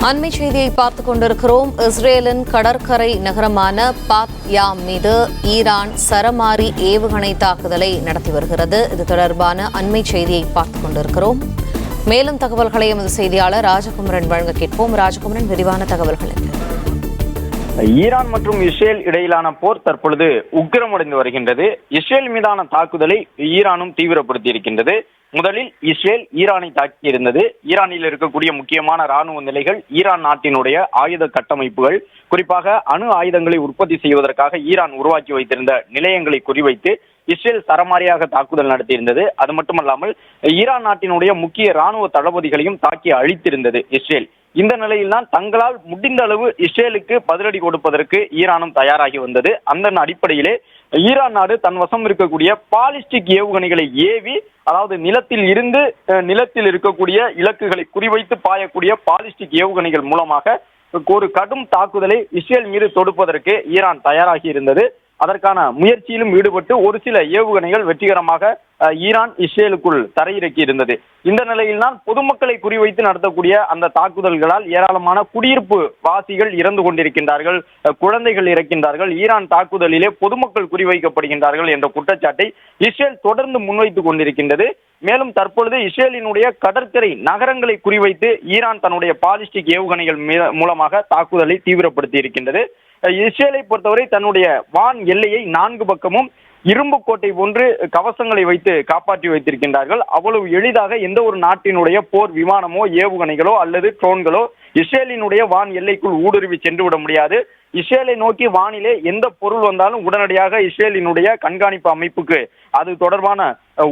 அண்மை செய்தியை பார்த்துக் கொண்டிருக்கிறோம். இஸ்ரேலின் கடற்கரை நகரமான பாத் யாம் மீது ஈரான் சரமாரி ஏவுகணை தாக்குதலை நடத்தி வருகிறது. இது தொடர்பான அண்மை செய்தியை பார்த்துக் கொண்டிருக்கிறோம். மேலும் தகவல்களை எமது செய்தியாளர் ராஜகுமரன் வழங்க கேட்போம். ராஜகுமரன் விரிவான தகவல்கள் என்ன? ஈரான் மற்றும் இஸ்ரேல் இடையிலான போர் தற்பொழுது உக்கிரமடைந்து வருகின்றது. இஸ்ரேல் மீதான தாக்குதலை ஈரானும் தீவிரப்படுத்தி இருக்கின்றது முதலில் இஸ்ரேல் ஈரானை தாக்கியிருந்தது. ஈரானில் இருக்கக்கூடிய முக்கியமான ராணுவ நிலைகள் ஈரான் நாட்டினுடைய ஆயுத கட்டமைப்புகள் குறிப்பாக அணு ஆயுதங்களை உற்பத்தி செய்வதற்காக ஈரான் உருவாக்கி வைத்திருந்த நிலையங்களை குறிவைத்து இஸ்ரேல் சரமாரியாக தாக்குதல் நடத்தியிருந்தது. அது மட்டுமல்லாமல் ஈரான் நாட்டினுடைய முக்கிய ராணுவ தளபதிகளையும் தாக்கி அழித்திருந்தது இஸ்ரேல். இந்த நிலையில்தான் தங்களால் முடிந்த அளவு இஸ்ரேலுக்கு பதிலடி கொடுப்பதற்கு ஈரானும் தயாராகி வந்தது. அந்த அடிப்படையிலே ஈரான் நாடு தன் வசம் இருக்கக்கூடிய பாலிஸ்டிக் ஏவுகணைகளை ஏவி அதாவது நிலத்தில் இருந்து அஹ், நிலத்தில் இருக்கக்கூடிய இலக்குகளை குறிவைத்து பாயக்கூடிய பாலிஸ்டிக் ஏவுகணைகள் மூலமாக ஒரு கடும் தாக்குதலை இஸ்ரேல் மீது தொடுப்பதற்கு ஈரான் தயாராகி இருந்தது. அதற்கான முயற்சியிலும் ஈடுபட்டு ஒரு சில ஏவுகணைகள் வெற்றிகரமாக அஹ், ஈரான் இஸ்ரேலுக்குள் தரையிறக்கி இருந்தது இந்த நிலையில்தான் பொதுமக்களை குறிவைத்து நடத்தக்கூடிய அந்த தாக்குதல்களால் ஏராளமான குடியிருப்பு வாசிகள் இறந்து கொண்டிருக்கின்றார்கள் குழந்தைகள் இறக்கின்றார்கள் ஈரான் தாக்குதலிலே பொதுமக்கள் குறிவைக்கப்படுகின்றார்கள் என்ற குற்றச்சாட்டை இஸ்ரேல் தொடர்ந்து முன்வைத்துக் கொண்டிருக்கின்றது. மேலும் தற்பொழுது இஸ்ரேலினுடைய கடற்கரை நகரங்களை குறிவைத்து ஈரான் தன்னுடைய பாலிஸ்டிக் ஏவுகணைகள் மூலமாக தாக்குதலை தீவிரப்படுத்தி இருக்கின்றது இஸ்ரேலை பொறுத்தவரை தன்னுடைய வான் எல்லையை நான்கு பக்கமும் இரும்பு கோட்டை போன்று கவசங்களை வைத்து காப்பாற்றி வைத்திருக்கின்றார்கள். அவ்வளவு எளிதாக எந்த ஒரு நாட்டினுடைய போர் விமானமோ ஏவுகணைகளோ அல்லது ட்ரோன்களோ இஸ்ரேலினுடைய வான் எல்லைக்குள் ஊடுருவி சென்று விட முடியாது. இஸ்ரேலை நோக்கி வானிலே எந்த பொருள் வந்தாலும் உடனடியாக இஸ்ரேலினுடைய கண்காணிப்பு அமைப்புக்கு அது தொடர்பான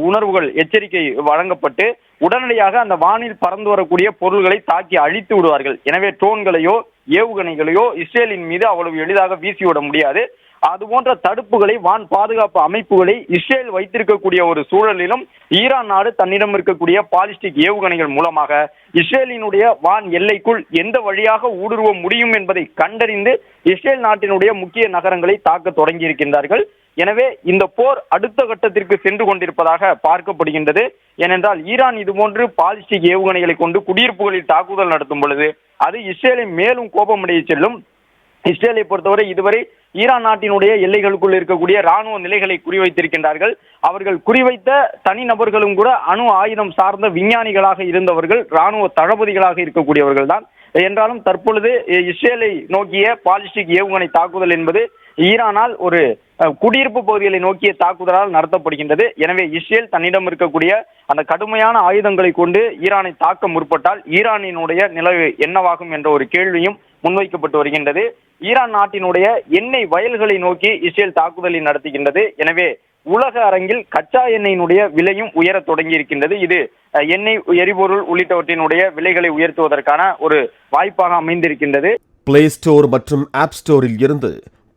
உணர்வுகள் எச்சரிக்கை வழங்கப்பட்டு உடனடியாக அந்த வானில் பறந்து வரக்கூடிய பொருள்களை தாக்கி அழித்து விடுவார்கள். எனவே ட்ரோன்களையோ ஏவுகணைகளையோ இஸ்ரேலின் மீது அவ்வளவு எளிதாக வீசிவிட முடியாது. அது போன்ற தடுப்புகளை வான் பாதுகாப்பு அமைப்புகளை இஸ்ரேல் வைத்திருக்கக்கூடிய ஒரு சூழலிலும் ஈரான் நாடு தன்னிடம் இருக்கக்கூடிய பாலிஸ்டிக் ஏவுகணைகள் மூலமாக இஸ்ரேலினுடைய வான் எல்லைக்குள் எந்த வழியாக ஊடுருவ முடியும் என்பதை கண்டறிந்து இஸ்ரேல் நாட்டினுடைய முக்கிய நகரங்களை தாக்க தொடங்கி இருக்கின்றார்கள் எனவே இந்த போர் அடுத்த கட்டத்திற்கு சென்று கொண்டிருப்பதாக பார்க்கப்படுகின்றது. ஏனென்றால் ஈரான் இதுபோன்று பாலிஸ்டிக் ஏவுகணைகளை கொண்டு குடியிருப்புகளில் தாக்குதல் நடத்தும் பொழுது அது இஸ்ரேலை மேலும் கோபமடைய செல்லும். இஸ்ரேலை பொறுத்தவரை இதுவரை ஈரான் நாட்டினுடைய எல்லைகளுக்குள் இருக்கக்கூடிய ராணுவ நிலைகளை குறிவைத்திருக்கின்றார்கள். அவர்கள் குறிவைத்த தனிநபர்களும் கூட அணு ஆயுதம் சார்ந்த விஞ்ஞானிகளாக இருந்தவர்கள் ராணுவ தளபதிகளாக இருக்கக்கூடியவர்கள் தான். என்றாலும் தற்பொழுது இஸ்ரேலை நோக்கிய பாலிஸ்டிக் ஏவுகணை தாக்குதல் என்பது ஈரானால் ஒரு குடியிருப்பு பகுதிகளை நோக்கிய தாக்குதலால் நடத்தப்படுகின்றது. எனவே இஸ்ரேல் தன்னிடம் இருக்கக்கூடிய அந்த கடுமையான ஆயுதங்களை கொண்டு ஈரானை தாக்க முற்பட்டால் ஈரானினுடைய நிலவு என்னவாகும் என்ற ஒரு கேள்வியும் முன்வைக்கப்பட்டு வருகின்றது. ஈரான் நாட்டினுடைய எண்ணெய் வயல்களை நோக்கி இஸ்ரேல் தாக்குதலை நடத்துகின்றது. எனவே உலக அரங்கில் கச்சா எண்ணெயினுடைய விலையும் உயரத் தொடங்கி இருக்கின்றது. இது எண்ணெய் எரிபொருள் உள்ளிட்டவற்றினுடைய விலைகளை உயர்த்துவதற்கான ஒரு வாய்ப்பாக அமைந்திருக்கின்றது. பிளே ஸ்டோர் மற்றும் ஆப் ஸ்டோரில் இருந்து